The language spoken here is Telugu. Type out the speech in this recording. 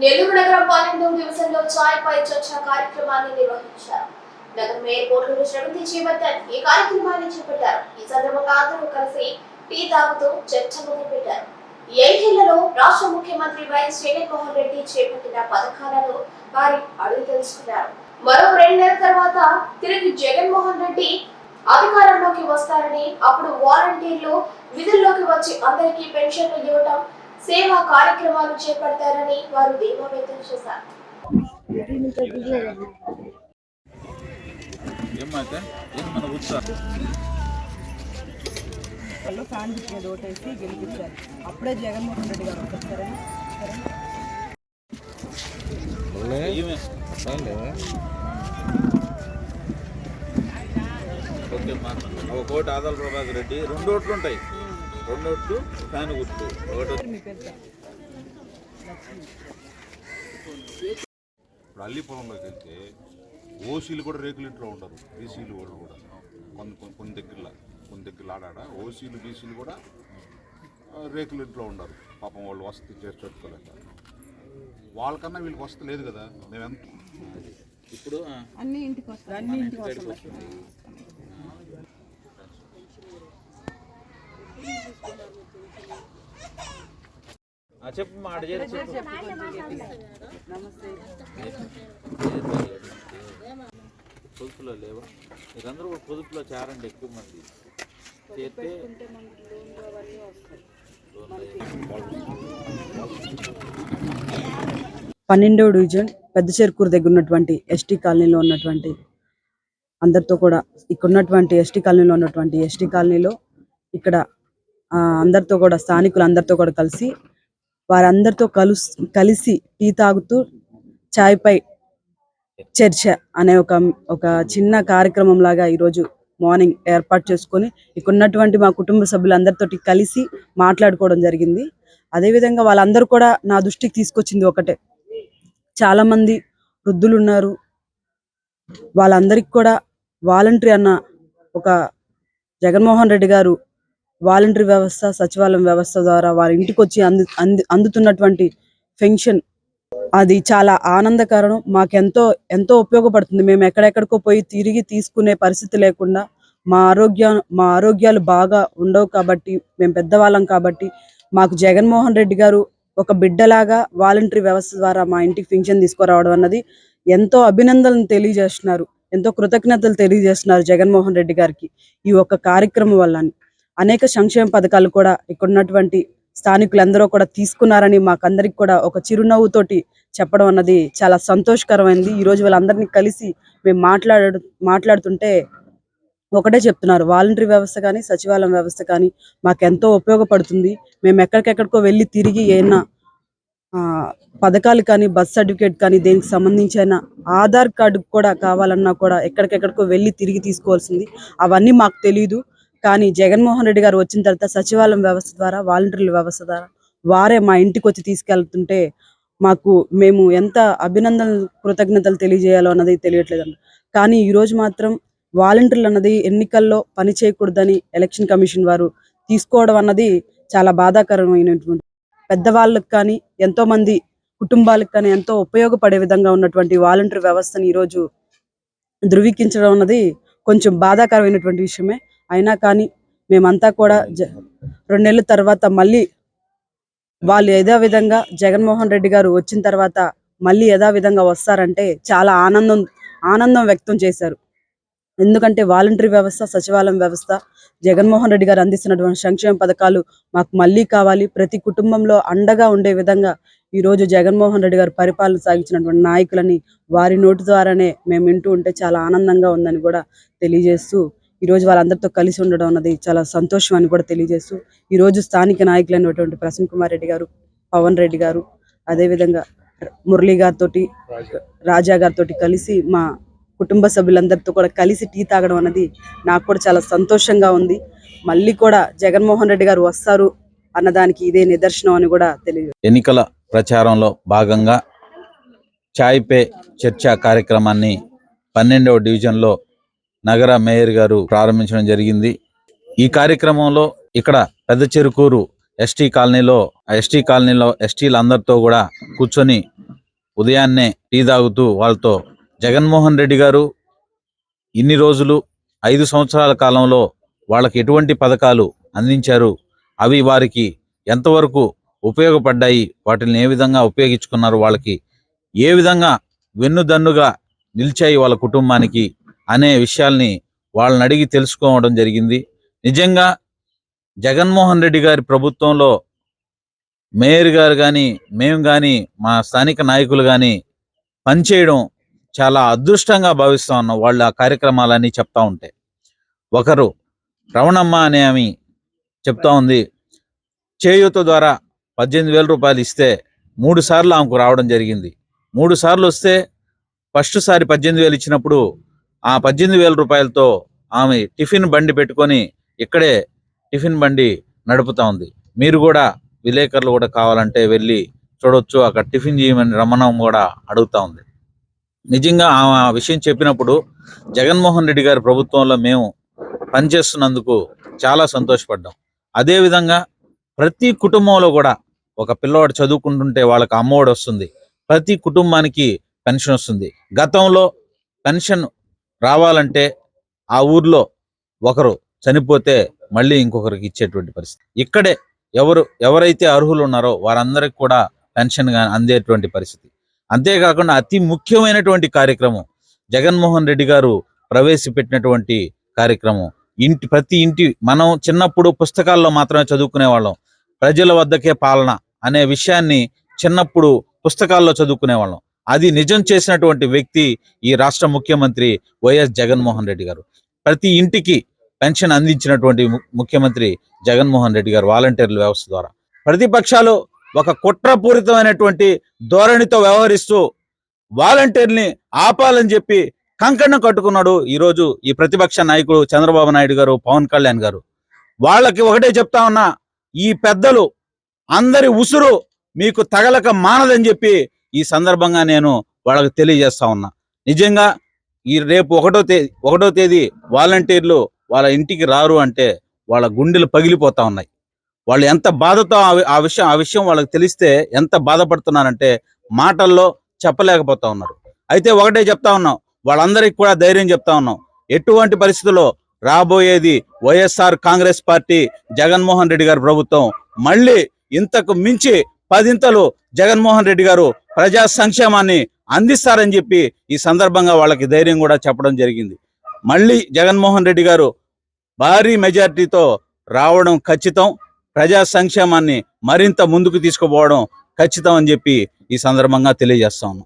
నెల్లూరు నగరం పన్నెండవ డివిజన్లో చాయ్ పై చర్చ కార్యక్రమాన్ని నిర్వహించారు. నగర మేయర్ పోటూరు శ్రవంతి చేపట్టారు. ఈ కార్యక్రమాన్ని చేపట్టారు. ఈ సందర్భంగా అందరూ కలిసి టీ తాగుతూ చర్చ మొదలుపెట్టారు. పెట్టారు ఐదేళ్ళలో రాష్ట్ర ముఖ్యమంత్రి వైఎస్ జగన్మోహన్ రెడ్డి చేపట్టిన పథకాలను వారి అడుగు తెలుసుకున్నారు. మరో రెండు నెలల తర్వాత తిరిగి జగన్మోహన్ రెడ్డి అధికారంలోకి వస్తారని అప్పుడు వాలంటీర్లు విధుల్లోకి వచ్చి అందరికీ పెన్షన్లు ఇవ్వటం సేవా కార్యక్రమాలు చేపడతారని వారు ధీమా వ్యక్తం చేశారు వాళ్ళు ఫ్యాన్ ఓటేసి గెలిపించారు. అప్పుడే జగన్మోహన్ రెడ్డి గారు ఓకే మా ఒక కోటి ఆదాల ప్రభాకర్ రెడ్డి రెండు ఓట్లు ఉంటాయి. రెండు ఓట్లు ఫ్యాన్ గుర్తు. ఒకటి వచ్చి- మీ పేరు సార్ ఇప్పుడు అల్లిపురంలోకి వెళ్తే ఓసీలు కూడా రేకులు ఇంట్లో ఉండరు బీసీలు కూడా కూడా కొన్ని కొన్ని- కొన్ని దగ్గరలో కొన్ని దగ్గరలో ఆడాడ ఓసీలు బీసీలు కూడా రేకులు ఇంట్లో ఉండరు. పాపం వాళ్ళు వసతి చేసి పెట్టుకోలేక. వాళ్ళకన్నా వీళ్ళకి వసతి లేదు కదా మేము ఎంత ఇప్పుడు అన్ని ఇంటికి అన్ని ఇంటికి చెప్పు పొదుపులో లేవా? మీరందరూ కూడా పొదుపులో చేరండి ఎక్కువ మంది. చేస్తే పన్నెండవ డివిజన్ పెద్ద చెరుకూరు దగ్గర ఉన్నటువంటి ఎస్టీ కాలనీలో ఉన్నటువంటి అందరితో కూడా ఇక్కడ ఉన్నటువంటి ఎస్టీ కాలనీలో ఉన్నటువంటి ఎస్టీ కాలనీలో ఇక్కడ ఆ, అందరితో కూడా స్థానికులు అందరితో కూడా కలిసి వారందరితో కలుస్ కలిసి టీ తాగుతూ చాయ్ పై చర్చ అనే ఒక ఒక చిన్న కార్యక్రమం లాగా ఈరోజు మార్నింగ్ ఏర్పాటు చేసుకొని ఇక్కడ ఉన్నటువంటి మా కుటుంబ సభ్యులందరితోటి కలిసి మాట్లాడుకోవడం జరిగింది. అదేవిధంగా వాళ్ళందరూ కూడా నా దృష్టికి తీసుకొచ్చింది ఒకటే. చాలా మంది వృద్ధులు ఉన్నారు వాళ్ళందరికీ కూడా వాలంటరీ అన్న ఒక జగన్మోహన్ రెడ్డి గారు వాలంటరీ వ్యవస్థ సచివాలయం వ్యవస్థ ద్వారా వారి ఇంటికి వచ్చి అంది అంది అందుతున్నటువంటి పెన్షన్. అది చాలా ఆనందకరం. మాకెంతో ఎంతో ఉపయోగపడుతుంది. మేము ఎక్కడెక్కడికో పోయి తిరిగి తీసుకునే పరిస్థితి లేకుండా మా ఆరోగ్య మా ఆరోగ్యాలు బాగా ఉండవు కాబట్టి మేము పెద్దవాళ్ళం కాబట్టి మాకు జగన్మోహన్ రెడ్డి గారు ఒక బిడ్డలాగా వాలంటరీ వ్యవస్థ ద్వారా మా ఇంటికి పెన్షన్ తీసుకురావడం అన్నది ఎంతో అభినందనలు తెలియజేస్తున్నారు. ఎంతో కృతజ్ఞతలు తెలియజేస్తున్నారు జగన్మోహన్ రెడ్డి గారికి ఈ ఒక్క కార్యక్రమం వల్ల అనేక సంక్షేమ పథకాలు కూడా ఇక్కడ ఉన్నటువంటి స్థానికులందరూ కూడా తీసుకున్నారని మాకందరికి కూడా ఒక చిరునవ్వుతోటి చెప్పడం అన్నది చాలా సంతోషకరమైంది. ఈ రోజు వాళ్ళందరినీ కలిసి మేము మాట్లాడ మాట్లాడుతుంటే ఒకటే చెప్తున్నారు. వాలంటరీ వ్యవస్థ కానీ సచివాలయం వ్యవస్థ కానీ మాకు ఎంతో ఉపయోగపడుతుంది. మేము ఎక్కడికెక్కడికో వెళ్ళి తిరిగి ఏమైనా పథకాలు కానీ బర్త్ సర్టిఫికేట్ కానీ దేనికి సంబంధించి అయినా ఆధార్ కార్డు కూడా కావాలన్నా కూడా ఎక్కడికెక్కడికో వెళ్ళి తిరిగి తీసుకోవాల్సింది. అవన్నీ మాకు తెలియదు కానీ జగన్మోహన్ రెడ్డి గారు వచ్చిన తర్వాత సచివాలయం వ్యవస్థ ద్వారా వాలంటీర్ల వ్యవస్థ ద్వారా వారే మా ఇంటికి వచ్చి తీసుకెళ్తుంటే మాకు మేము ఎంత అభినందన కృతజ్ఞతలు తెలియజేయాలో అన్నది తెలియట్లేదు కానీ ఈ రోజు మాత్రం వాలంటీర్లు అన్నది ఎన్నికల్లో పని చేయకూడదని ఎలక్షన్ కమిషన్ వారు తీసుకోవడం అన్నది చాలా బాధాకరమైనటువంటి పెద్దవాళ్ళకి కానీ ఎంతో మంది కుటుంబాలకు కానీ ఎంతో ఉపయోగపడే విధంగా ఉన్నటువంటి వాలంటీర్ వ్యవస్థను ఈరోజు ధృవీకరించడం అన్నది కొంచెం బాధాకరమైనటువంటి విషయమే. అయినా కానీ మేమంతా కూడా జ- రెండేళ్ళ తర్వాత మళ్ళీ వాళ్ళు యథావిధంగా జగన్మోహన్ రెడ్డి గారు వచ్చిన తర్వాత మళ్ళీ యథావిధంగా వస్తారంటే చాలా ఆనందం ఆనందం వ్యక్తం చేశారు. ఎందుకంటే వాలంటరీ వ్యవస్థ సచివాలయం వ్యవస్థ జగన్మోహన్ రెడ్డి గారు అందిస్తున్నటువంటి సంక్షేమ పథకాలు మాకు మళ్ళీ కావాలి. ప్రతి కుటుంబంలో అండగా ఉండే విధంగా ఈ రోజు జగన్మోహన్ రెడ్డి గారు పరిపాలన సాగించినటువంటి నాయకులని వారి నోటి ద్వారానే మేము వింటూ ఉంటే చాలా ఆనందంగా ఉందని కూడా తెలియజేస్తూ ఈ రోజు వాళ్ళందరితో కలిసి ఉండడం అన్నది చాలా సంతోషం అని కూడా తెలియజేస్తూ ఈ రోజు స్థానిక నాయకులైనటువంటి ప్రసన్న కుమార్ రెడ్డి గారు పవన్ రెడ్డి గారు అదేవిధంగా మురళీ గారితో రాజా. గారితో కలిసి మా కుటుంబ సభ్యులందరితో కూడా కలిసి టీ తాగడం అన్నది నాకు కూడా చాలా సంతోషంగా ఉంది. మళ్ళీ కూడా జగన్మోహన్ రెడ్డి గారు వస్తారు అన్నదానికి ఇదే నిదర్శనం అని కూడా తెలియదు ఎన్నికల ప్రచారంలో భాగంగా చాయ్ పే చర్చా కార్యక్రమాన్ని పన్నెండవ డివిజన్లో నగర మేయర్ గారు ప్రారంభించడం జరిగింది. ఈ కార్యక్రమంలో ఇక్కడ పెద్ద చెరుకూరు ఎస్టీ కాలనీలో ఎస్టీ కాలనీలో ఎస్టీలందరితో కూడా కూర్చొని ఉదయాన్నే టీ తాగుతూ వాళ్ళతో జగన్మోహన్ రెడ్డి గారు ఇన్ని రోజులు ఐదు సంవత్సరాల కాలంలో వాళ్ళకి ఎటువంటి పథకాలు అందించారు? అవి వారికి ఎంతవరకు ఉపయోగపడ్డాయి? వాటిని ఏ విధంగా ఉపయోగించుకున్నారు? వాళ్ళకి ఏ విధంగా వెన్నుదన్నుగా నిలిచాయి వాళ్ళ కుటుంబానికి? అనే విషయాల్ని వాళ్ళని అడిగి తెలుసుకోవడం జరిగింది. నిజంగా జగన్మోహన్ రెడ్డి గారి ప్రభుత్వంలో మేయర్ గారు కానీ మేము కానీ మా స్థానిక నాయకులు కానీ పనిచేయడం చాలా అదృష్టంగా భావిస్తూ ఉన్నాం. వాళ్ళు ఆ కార్యక్రమాలన్నీ చెప్తా ఉంటే. ఒకరు రవణమ్మ అనే ఆమె చెప్తా ఉంది చేయూత ద్వారా పద్దెనిమిది వేల రూపాయలు ఇస్తే మూడు సార్లు ఆమెకు రావడం జరిగింది. మూడు సార్లు వస్తే ఫస్ట్ సారి పద్దెనిమిది వేలు ఇచ్చినప్పుడు ఆ పద్దెనిమిది వేల రూపాయలతో ఆమె టిఫిన్ బండి పెట్టుకొని ఇక్కడే టిఫిన్ బండి నడుపుతా ఉంది. మీరు కూడా విలేకరులు కూడా కావాలంటే వెళ్ళి చూడొచ్చు అక్కడ టిఫిన్ చేయమని రమణం కూడా అడుగుతా ఉంది. నిజంగా ఆమె ఆ విషయం చెప్పినప్పుడు జగన్మోహన్ రెడ్డి గారి ప్రభుత్వంలో మేము పనిచేస్తున్నందుకు చాలా సంతోషపడ్డాం. అదేవిధంగా ప్రతి కుటుంబంలో కూడా ఒక పిల్లవాడు చదువుకుంటుంటే వాళ్ళకి అమ్మఒడి వస్తుంది. ప్రతి కుటుంబానికి పెన్షన్ వస్తుంది. గతంలో పెన్షన్ రావాలంటే ఆ ఊర్లో ఒకరు చనిపోతే మళ్ళీ ఇంకొకరికి ఇచ్చేటువంటి పరిస్థితి. ఇక్కడే ఎవరు ఎవరైతే అర్హులు ఉన్నారో వారందరికి కూడా పెన్షన్ అందేటువంటి పరిస్థితి. అంతేకాకుండా అతి ముఖ్యమైనటువంటి కార్యక్రమం జగన్మోహన్ రెడ్డి గారు ప్రవేశపెట్టినటువంటి కార్యక్రమం. ఇంటి ప్రతి ఇంటి మనం చిన్నప్పుడు పుస్తకాల్లో మాత్రమే చదువుకునే వాళ్ళం. ప్రజల వద్దకే పాలన అనే విషయాన్ని చిన్నప్పుడు పుస్తకాల్లో చదువుకునే వాళ్ళం. అది నిజం చేసినటువంటి వ్యక్తి ఈ రాష్ట్ర ముఖ్యమంత్రి వైఎస్ జగన్మోహన్ రెడ్డి గారు. ప్రతి ఇంటికి పెన్షన్ అందించినటువంటి ము- ముఖ్యమంత్రి జగన్మోహన్ రెడ్డి గారు వాలంటీర్ల వ్యవస్థ ద్వారా. ప్రతిపక్షాలు ఒక కుట్రపూరితమైనటువంటి ధోరణితో వ్యవహరిస్తూ వాలంటీర్ని ఆపాలని చెప్పి కంకణం కట్టుకున్నాడు ఈరోజు ఈ ప్రతిపక్ష నాయకుడు చంద్రబాబు నాయుడు గారు పవన్ కళ్యాణ్ గారు. వాళ్ళకి ఒకటే చెప్తా ఉన్నా ఈ పెద్దలు అందరి ఉసురు మీకు తగలక మానదని చెప్పి ఈ సందర్భంగా నేను వాళ్ళకి తెలియజేస్తా ఉన్నా. నిజంగా ఈ రేపు ఒకటో తేదీ ఒకటో తేదీ వాలంటీర్లు వాళ్ళ ఇంటికి రారు అంటే వాళ్ళ గుండెలు పగిలిపోతా ఉన్నాయి. వాళ్ళు ఎంత బాధతో ఆ విషయం ఆ విషయం వాళ్ళకి తెలిస్తే ఎంత బాధపడుతున్నారంటే మాటల్లో చెప్పలేకపోతా ఉన్నారు. అయితే ఒకటే చెప్తా ఉన్నాం. వాళ్ళందరికీ కూడా ధైర్యం చెప్తా ఉన్నాం. ఎటువంటి పరిస్థితుల్లో రాబోయేది వైఎస్ఆర్ కాంగ్రెస్ పార్టీ జగన్మోహన్ రెడ్డి గారి ప్రభుత్వం? మళ్ళీ ఇంతకు మించి పదింతలు జగన్మోహన్ రెడ్డి గారు ప్రజా సంక్షేమాన్ని అందిస్తారని చెప్పి ఈ సందర్భంగా వాళ్ళకి ధైర్యం కూడా చెప్పడం జరిగింది. మళ్ళీ జగన్మోహన్ రెడ్డి గారు భారీ మెజార్టీతో రావడం ఖచ్చితం. ప్రజా సంక్షేమాన్ని మరింత ముందుకు తీసుకుపోవడం ఖచ్చితం అని చెప్పి ఈ సందర్భంగా తెలియజేస్తాము